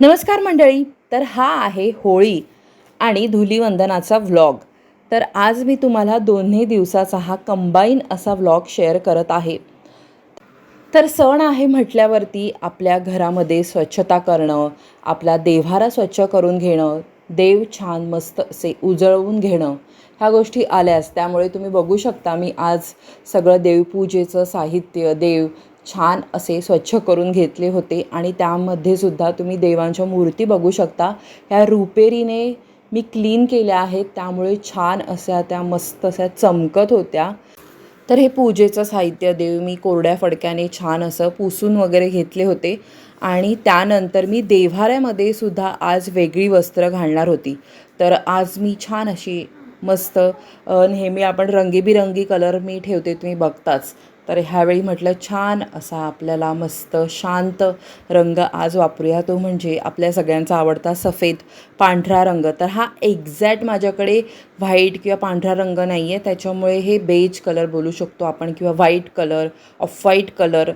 नमस्कार मंडळी तर हा आहे होळी आणि धुलीवंदनाचा व्लॉग तर आज मी तुम्हाला दोन्ही दिवसाचा हा कंबाईन असा व्लॉग शेअर करत आहे. तर सण आहे म्हटल्यावरती आपल्या घरामध्ये स्वच्छता करणं आपला देव्हारा स्वच्छ करून घेणं देव छान मस्त असे उजळवून घेणं ह्या गोष्टी आल्याच. त्यामुळे तुम्ही बघू शकता मी आज सगळं देवपूजेचं साहित्य देव छान असे स्वच्छ करून घेतले होते. आणि त्यामध्ये सुद्धा तुम्ही देवांच्या मूर्ती बघू शकता. ह्या रुपेरीने मी क्लीन केल्या आहेत. त्यामुळे छान अशा त्या मस्त अशा चमकत होत्या. तर हे पूजेचं साहित्य देव मी कोरड्या फडक्याने छान असं पुसून वगैरे घेतले होते. आणि त्यानंतर मी देव्हाऱ्यामध्ये सुद्धा आज वेगळी वस्त्र घालणार होती. तर आज मी छान अशी मस्त नेहमी आपण रंगीबिरंगी कलर मी ठेवते तुम्ही बघताच. तर ह्यावेळी म्हटलं छान असा आपल्याला मस्त शांत रंग आज वापरूया. तो म्हणजे आपल्या सगळ्यांचा आवडता सफेद पांढरा रंग. तर हा एक्झॅक्ट माझ्याकडे व्हाईट किंवा पांढरा रंग नाही आहे त्याच्यामुळे हे बेज कलर बोलू शकतो आपण किंवा white colour off white colour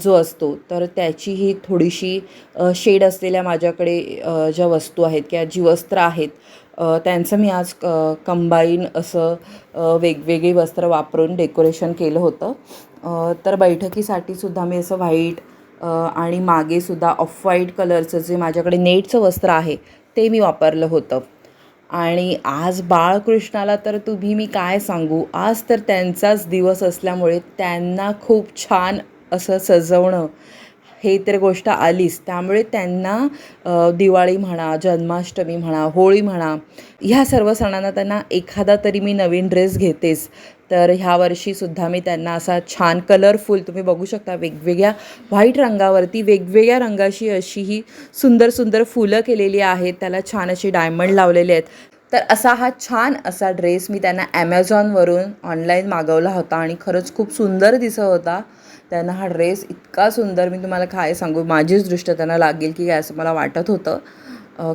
जो असतो. तर त्याची ही थोडीशी शेड असलेल्या माझ्याकडे ज्या वस्तू आहेत किंवा जी वस्त्र आहेत त्यांचं मी आज क कंबाईन असं वेगवेगळी वस्त्र वापरून डेकोरेशन केलं होतं. तर बैठकीसाठी सुद्धा मी असं व्हाईट आणि मागेसुद्धा ऑफ व्हाईट कलरचं जे माझ्याकडे नेटचं वस्त्र आहे ते मी वापरलं होतं. आणि आज बाळकृष्णाला तर तुम्ही मी काय सांगू? आज तर त्यांचाच दिवस असल्यामुळे त्यांना खूप छान असं सजवणं हे तर गोष्ट आलीच. त्यामुळे त्यांना दिवाळी म्हणा जन्माष्टमी म्हणा होळी म्हणा ह्या सर्व सणांना त्यांना एखादा तरी मी नवीन ड्रेस घेतेच. तर ह्या वर्षीसुद्धा मी त्यांना असा छान कलरफुल तुम्ही बघू शकता वेगवेगळ्या व्हाईट रंगावरती वेगवेगळ्या रंगाची अशी ही सुंदर सुंदर फुलं केलेली आहेत. त्याला छान अशी डायमंड लावलेले आहेत. तर असा हा छान असा ड्रेस मी त्यांना ॲमेझॉनवरून ऑनलाईन मागवला होता आणि खरंच खूप सुंदर दिसत होता. त्यांना हा ड्रेस इतका सुंदर मी तुम्हाला काय सांगू माझीच दृष्ट त्यांना लागेल की काय असं मला वाटत होतं.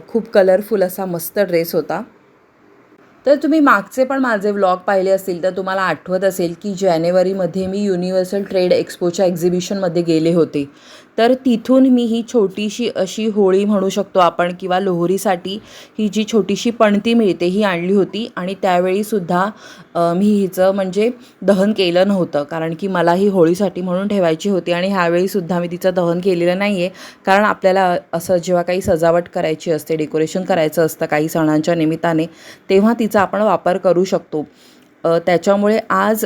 खूप कलरफुल असा मस्त ड्रेस होता. तर तुम्ही मागचे पण माझे व्लॉग पाहिले असतील तर तुम्हाला आठवत असेल की जानेवारीमध्ये मी युनिव्हर्सल ट्रेड एक्सपोच्या एक्झिबिशनमध्ये गेले होते. तर तिथून मी ही छोटीशी अशी होळी म्हणू शकतो आपण किंवा लोहरीसाठी ही जी छोटीशी पणती मिळते ही आणली होती. आणि त्यावेळीसुद्धा मी हिचं म्हणजे दहन केलं नव्हतं. कारण की मला ही होळीसाठी म्हणून ठेवायची होती आणि ह्यावेळीसुद्धा मी तिचं दहन केलेलं नाही आहे कारण आपल्याला असं जेव्हा काही सजावट करायची असते डेकोरेशन करायचं असतं काही सणांच्या निमित्ताने तेव्हा तिचा आपण वापर करू शकतो. त्याच्यामुळे आज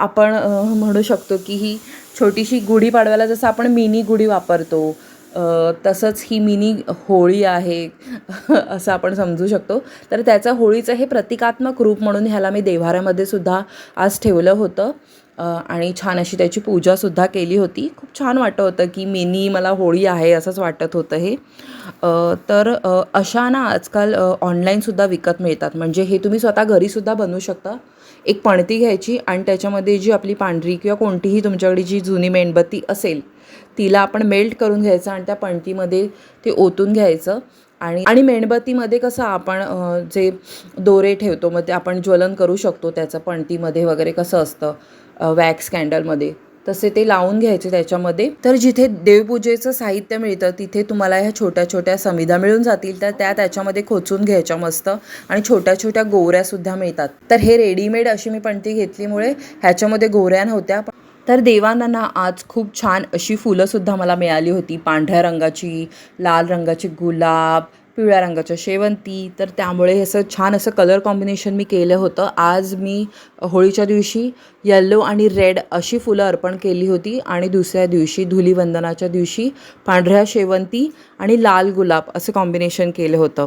आपण म्हणू शकतो की ही छोटीशी गुढीपाडव्याला जसं आपण मिनी गुढी वापरतो तसंच ही मिनी होळी आहे असं आपण समजू शकतो. तर त्याचं होळीचं हे प्रतिकात्मक रूप म्हणून ह्याला मी देव्हाऱ्यामध्ये सुद्धा आज ठेवलं होतं. आणि छान अशी त्याची पूजासुद्धा केली होती. खूप छान वाटत होतं की मिनी मला होळी आहे असंच वाटत होतं हे. तर अशा ना आजकाल ऑनलाईनसुद्धा विकत मिळतात. म्हणजे हे तुम्ही स्वतः घरीसुद्धा बनवू शकता. एक पणती घ्यायची आणि त्याच्यामध्ये जी आपली पांढरी किंवा कोणतीही तुमच्याकडे जी जुनी मेणबत्ती असेल तिला आपण मेल्ट करून घ्यायचं आणि त्या पणतीमध्ये ते ओतून घ्यायचं. आणि आणि मेणबत्तीमध्ये कसं आपण जे दोरे ठेवतो मग ते आपण ज्वलन करू शकतो त्याचं पणतीमध्ये वगैरे कसं असतं वॅक्स कॅन्डलमध्ये. तसे ते लावून घ्यायचे त्याच्यामध्ये. तर जिथे देवपूजेचं साहित्य मिळतं तिथे तुम्हाला ह्या छोट्या छोट्या समिधा मिळून जातील. तर त्या त्याच्यामध्ये खोचून घ्यायच्या मस्त. आणि छोट्या छोट्या गोवऱ्यासुद्धा मिळतात. तर हे रेडीमेड अशी मी पणती घेतलीमुळे ह्याच्यामध्ये गोवऱ्या नव्हत्या. तर देवांना ना आज खूप छान अशी फुलंसुद्धा मला मिळाली होती. पांढऱ्या रंगाची लाल रंगाची गुलाब पिवळ्या रंगाच्या. शेवंती तर त्यामुळे असं छान असं कलर कॉम्बिनेशन मी केलं होतं. आज मी होळीच्या दिवशी येल्लो आणि रेड अशी फुलं अर्पण केली होती आणि दुसऱ्या दिवशी धुलीवंदनाच्या दिवशी पांढऱ्या शेवंती आणि लाल गुलाब असं कॉम्बिनेशन केलं होतं.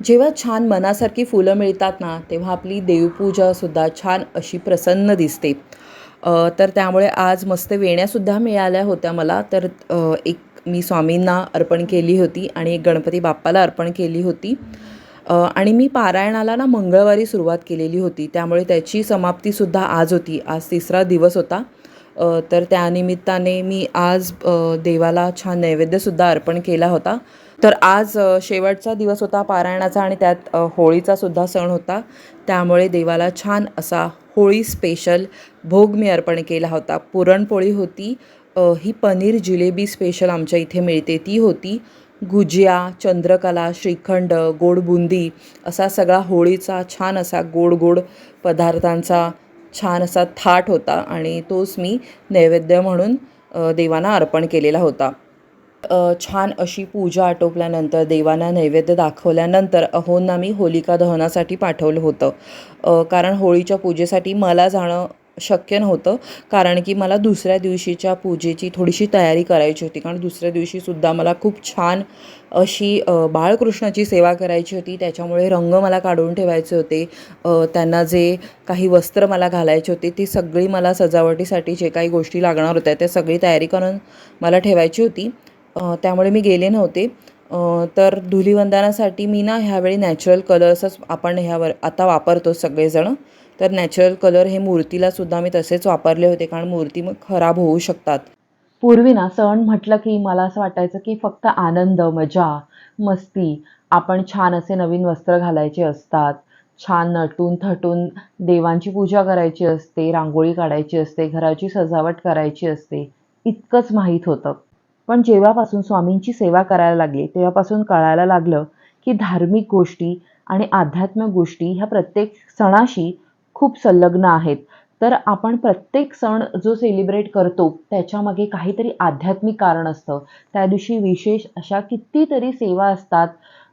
जेव्हा छान मनासारखी फुलं मिळतात ना तेव्हा आपली देवपूजासुद्धा छान अशी प्रसन्न दिसते. तर त्यामुळे आज मस्त वेण्यासुद्धा मिळाल्या होत्या मला. तर एक मी स्वामींना अर्पण केली होती आणि एक गणपती बाप्पाला अर्पण केली होती. आणि मी पारायणाला ना मंगळवारी सुरुवात केलेली होती. त्यामुळे त्याची समाप्तीसुद्धा आज होती. आज तिसरा दिवस होता. तर त्यानिमित्ताने मी आज देवाला छान नैवेद्यसुद्धा अर्पण केला होता. तर आज शेवटचा दिवस होता पारायणाचा आणि त्यात होळीचा सुद्धा सण होता. त्यामुळे देवाला छान असा होळी स्पेशल भोग मी अर्पण केला होता. पुरणपोळी होती. ही पनीर जिलेबी स्पेशल आमच्या इथे मिळते. ती होती गुजिया चंद्रकला श्रीखंड गोड बुंदी असा सगळा होळीचा छान असा गोड गोड पदार्थांचा छान असा थाट होता आणि तोच मी नैवेद्य म्हणून देवांना अर्पण केलेला होता. छान अशी पूजा आटोपल्यानंतर देवांना नैवेद्य दाखवल्यानंतर अहोंना मी होलिका दहनासाठी पाठवलं होतं. कारण होळीच्या पूजेसाठी मला जाणं शक्य नव्हतं. कारण की मला दुसऱ्या दिवशीच्या पूजेची थोडीशी तयारी करायची होती. कारण दुसऱ्या दिवशीसुद्धा मला खूप छान अशी बाळकृष्णाची सेवा करायची होती. त्याच्यामुळे रंग मला काढून ठेवायचे होते. त्यांना जे काही वस्त्र मला घालायचे होते ती सगळी मला सजावटीसाठी जे काही गोष्टी लागणार होत्या त्या सगळी तयारी करून मला ठेवायची होती. त्यामुळे मी गेले नव्हते. तर धुलीवंदनासाठी मी ना ह्यावेळी नॅचरल कलर्सच आपण ह्यावर आता वापरतो सगळेजण. तर नॅचरल कलर हे मूर्तीलासुद्धा मी तसेच वापरले होते कारण मूर्ती मग खराब होऊ शकतात. पूर्वी ना सण म्हटलं की मला असं वाटायचं की फक्त आनंद मजा मस्ती आपण छान असे नवीन वस्त्र घालायचे असतात. छान नटून थटून देवांची पूजा करायची असते रांगोळी काढायची असते घराची सजावट करायची असते इतकंच माहीत होतं. पण जेव्हापासून स्वामींची सेवा करायला लागली तेव्हापासून कळायला लागलं की धार्मिक गोष्टी आणि आध्यात्मिक गोष्टी ह्या प्रत्येक सणाशी खूप संलग्न आहेत. तर आपण प्रत्येक सण जो सेलिब्रेट करतो त्याच्यामागे काहीतरी आध्यात्मिक कारण असतं. त्या दिवशी विशेष अशा कितीतरी सेवा असतात.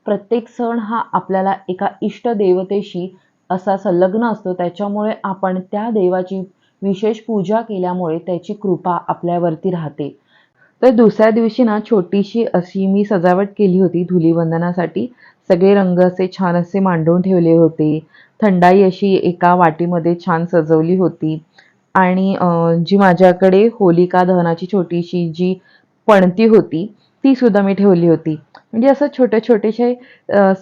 प्रत्येक सण हा आपल्याला एका इष्ट देवतेशी असा संलग्न असतो. त्याच्यामुळे आपण त्या देवाची विशेष पूजा केल्यामुळे त्याची कृपा आपल्यावरती राहते. तर दुसऱ्या दिवशी ना छोटीशी अशी मी सजावट केली होती धुलीवंदनासाठी सगळे रंग असे छान असे मांडून ठेवले होते. थंडाई अशी एका वाटीमध्ये छान सजवली होती. आणि जी माझ्याकडे होलिका दहनाची छोटीशी जी पणती होती ती सुद्धा मी ठेवली होती. म्हणजे असं छोटे छोटेसे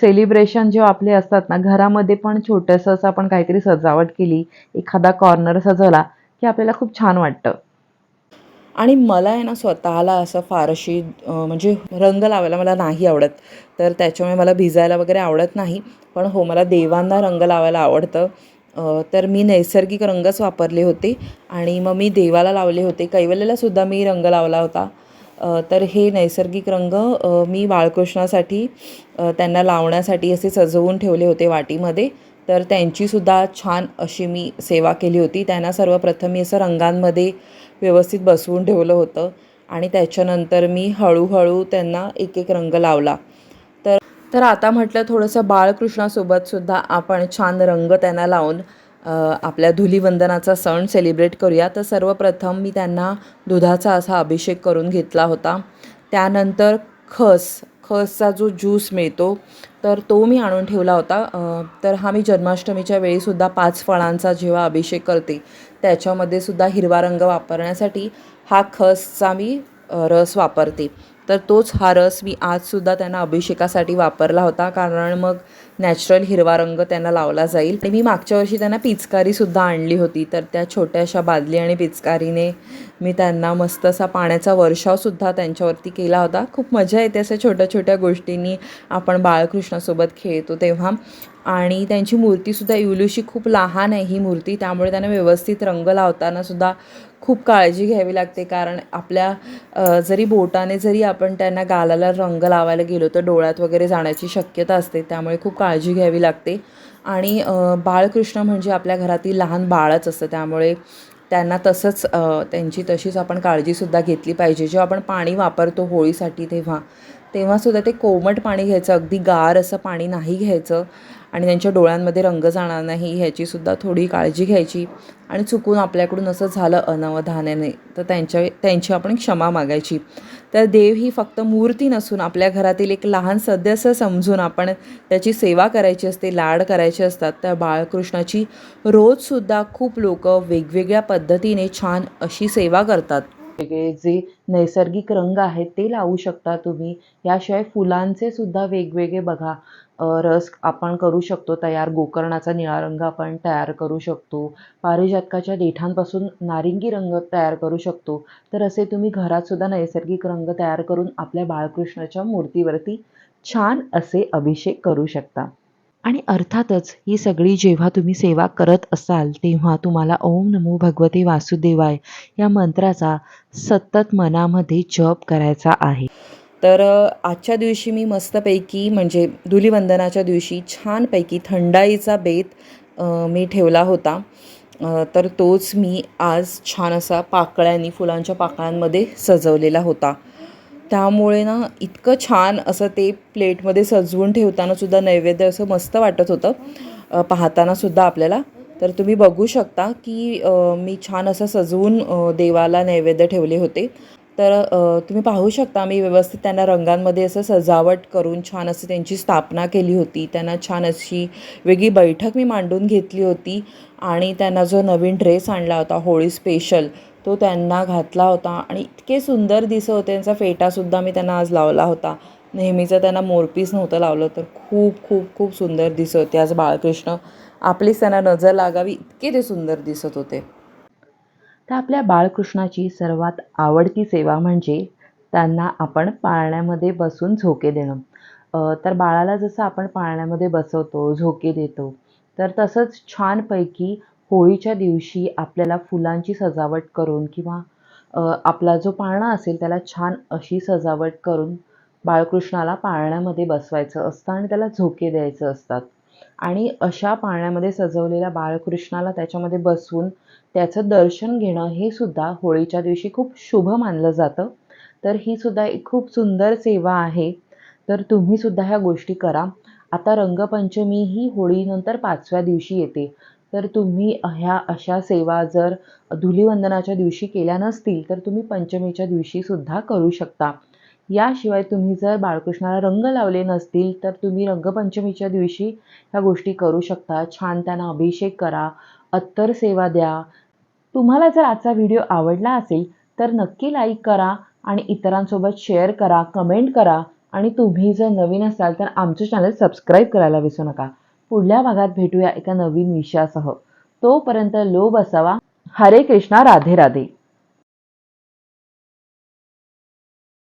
सेलिब्रेशन जेव्हा आपले असतात ना घरामध्ये पण छोटंसं असं आपण काहीतरी सजावट केली एखादा कॉर्नर सजवला की आपल्याला खूप छान वाटतं. आणि मला आहे ना स्वतःला असं फारशी म्हणजे रंग लावायला मला नाही आवडत. तर त्याच्यामुळे मला भिजायला वगैरे आवडत नाही. पण हो मला देवांना रंग लावायला आवडतं. तर मी नैसर्गिक रंगच वापरले होते. आणि मग मी देवाला लावले होते. कैवल्यालासुद्धा मी रंग लावला होता. तर हे नैसर्गिक रंग मी बाळकृष्णासाठी त्यांना लावण्यासाठी असे सजवून ठेवले होते वाटीमध्ये. तर त्यांचीसुद्धा छान अशी मी सेवा केली होती. त्यांना सर्वप्रथम मी असं रंगांमध्ये व्यवस्थित बसवून ठेवलं होतं आणि त्याच्यानंतर मी हळूहळू त्यांना एक एक रंग लावला. तर तर आता म्हटलं थोडंसं बाळकृष्णासोबतसुद्धा आपण छान रंग त्यांना लावून आपल्या धुलीवंदनाचा सण सेलिब्रेट करूया. तर सर्वप्रथम मी त्यांना दुधाचा असा अभिषेक करून घेतला होता. त्यानंतर खस खसचा जो ज्यूस मिळतो तर तो मी आणून ठेवला होता. तर हा मी जन्माष्टमीच्या वेळीसुद्धा पाच फळांचा जेव्हा अभिषेक करते त्याच्यामध्ये सुद्धा हिरवा रंग वापरण्यासाठी हा खसचा मी रस वापरते. तर तोच हा रस मी आजसुद्धा त्यांना अभिषेकासाठी वापरला होता. कारण मग नॅचरल हिरवा रंग त्यांना लावला जाईल. आणि मी मागच्या वर्षी त्यांना पिचकारीसुद्धा आणली होती. तर त्या छोट्याशा बादली आणि पिचकारीने मी त्यांना मस्त असा पाण्याचा वर्षावसुद्धा त्यांच्यावरती केला होता. खूप मजा येते अशा छोट्या छोट्या गोष्टींनी आपण बाळकृष्णासोबत खेळतो तेव्हा. आणि त्यांची मूर्तीसुद्धा इवलूशी खूप लहान आहे ही मूर्ती. त्यामुळे त्यांना व्यवस्थित रंग लावतानासुद्धा खूप काळजी घ्यावी लागते. कारण आपल्या जरी बोटाने जरी आपण त्यांना गालाला रंग लावायला गेलो तर डोळ्यात वगैरे जाण्याची शक्यता असते. त्यामुळे खूप काळजी घ्यावी लागते. आणि बाळकृष्ण म्हणजे आपल्या घरातील लहान बाळच असतं. त्यामुळे त्यांना तसंच त्यांची तशीच आपण काळजीसुद्धा घेतली पाहिजे. जेव्हा आपण पाणी वापरतो होळीसाठी तेव्हा. तेव्हासुद्धा ते कोमट पाणी घ्यायचं अगदी गार असं पाणी नाही घ्यायचं आणि त्यांच्या डोळ्यांमध्ये रंग जाणार नाही ह्याचीसुद्धा थोडी काळजी घ्यायची. आणि चुकून आपल्याकडून असं झालं अनवधानाने तर त्यांच्या त्यांची आपण क्षमा मागायची. तर देव ही फक्त मूर्ती नसून आपल्या घरातील एक लहान सदस्य समजून आपण त्याची सेवा करायची असते लाड करायचे असतात त्या बाळकृष्णाची रोजसुद्धा खूप लोक वेगवेगळ्या पद्धतीने छान अशी सेवा करतात. वेगवेगळे जे नैसर्गिक रंग आहेत ते लावू शकता तुम्ही. याशिवाय फुलांचे सुद्धा वेगवेगळे बघा रस आपण करू शकतो तयार गोकर्णाचा निळा रंग आपण तयार करू शकतो. पारिजातकाच्या देठांपासून नारिंगी रंग तयार करू शकतो. तर असे तुम्ही घरात सुद्धा नैसर्गिक रंग तयार करून आपल्या बाळकृष्णाच्या मूर्तीवरती छान असे अभिषेक करू शकता. आणि अर्थातच ही सगळी जेव्हा तुम्ही सेवा करत असाल तेव्हा तुम्हाला ओम नमो भगवते वासुदेवाय या मंत्राचा सतत मनामध्ये जप करायचा आहे. तर आजच्या दिवशी मी मस्तपैकी म्हणजे धुलीवंदनाच्या दिवशी छानपैकी थंडाईचा बेत मी ठेवला होता. तर तोच मी आज छान असा पाकळ्यांनी फुलांच्या पाकळ्यांमध्ये सजवलेला होता. त्यामुळे ना इतकं छान असं ते प्लेटमध्ये सजवून ठेवतानासुद्धा नैवेद्य असं मस्त वाटत होतं. पाहतानासुद्धा आपल्याला. तर तुम्ही बघू शकता की मी छान असं सजवून देवाला नैवेद्य ठेवले होते. तर तुम्ही पाहू शकता मी व्यवस्थित त्यांना रंगांमध्ये असं सजावट करून छान असं त्यांची स्थापना केली होती. त्यांना छान अशी वेगळी बैठक मी मांडून घेतली होती. आणि त्यांना जो नवीन ड्रेस आणला होता होळी स्पेशल तो त्यांना घातला होता. आणि इतके सुंदर दिसत होते. त्यांचा फेटासुद्धा मी त्यांना आज लावला होता. नेहमीचं त्यांना मोरपीस नव्हतं लावलं तर खूप खूप खूप सुंदर दिसत होते आज बाळकृष्ण. आपलीच त्यांना नजर लागावी इतके ते सुंदर दिसत होते. तर आपल्या बाळकृष्णाची सर्वात आवडती सेवा म्हणजे त्यांना आपण पाळण्यामध्ये बसून झोके देणं. तर बाळाला जसं आपण पाळण्यामध्ये बसवतो झोके देतो तर तसंच छानपैकी होळीच्या दिवशी आपल्याला फुलांची सजावट करून किंवा आपला जो पाळणा असेल त्याला छान अशी सजावट करून बाळकृष्णाला पाळण्यामध्ये बसवायचं असतं आणि त्याला झोके द्यायचे असतात. आणि अशा पाळण्यामध्ये सजवलेल्या बाळकृष्णाला त्याच्यामध्ये बसवून त्याचं दर्शन घेणं हे सुद्धा होळीच्या दिवशी खूप शुभ मानलं जातं. तर ही सुद्धा एक खूप सुंदर सेवा आहे. तर तुम्ही सुद्धा ह्या गोष्टी करा. आता रंगपंचमी ही होळीनंतर पाचव्या दिवशी येते. तर तुम्ही ह्या अशा सेवा जर धुलीवंदनाच्या दिवशी केल्या नसतील तर तुम्ही पंचमीच्या दिवशी सुद्धा करू शकता. याशिवाय तुम्ही जर बाळकृष्णाला रंग लावले नसतील तर तुम्ही रंगपंचमीच्या दिवशी ह्या गोष्टी करू शकता. छान त्यांना अभिषेक करा अत्तर सेवा द्या. तुम्हाला जर आजचा व्हिडिओ आवडला असेल तर नक्की लाईक करा आणि इतरांसोबत शेअर करा कमेंट करा. आणि तुम्ही जर नवीन असाल तर आमचं चॅनल सबस्क्राईब करायला विसरू नका. पुढल्या भागात भेटूया एका नवीन विषयासह. तोपर्यंत लोभ असावा. हरे कृष्णा राधे राधे.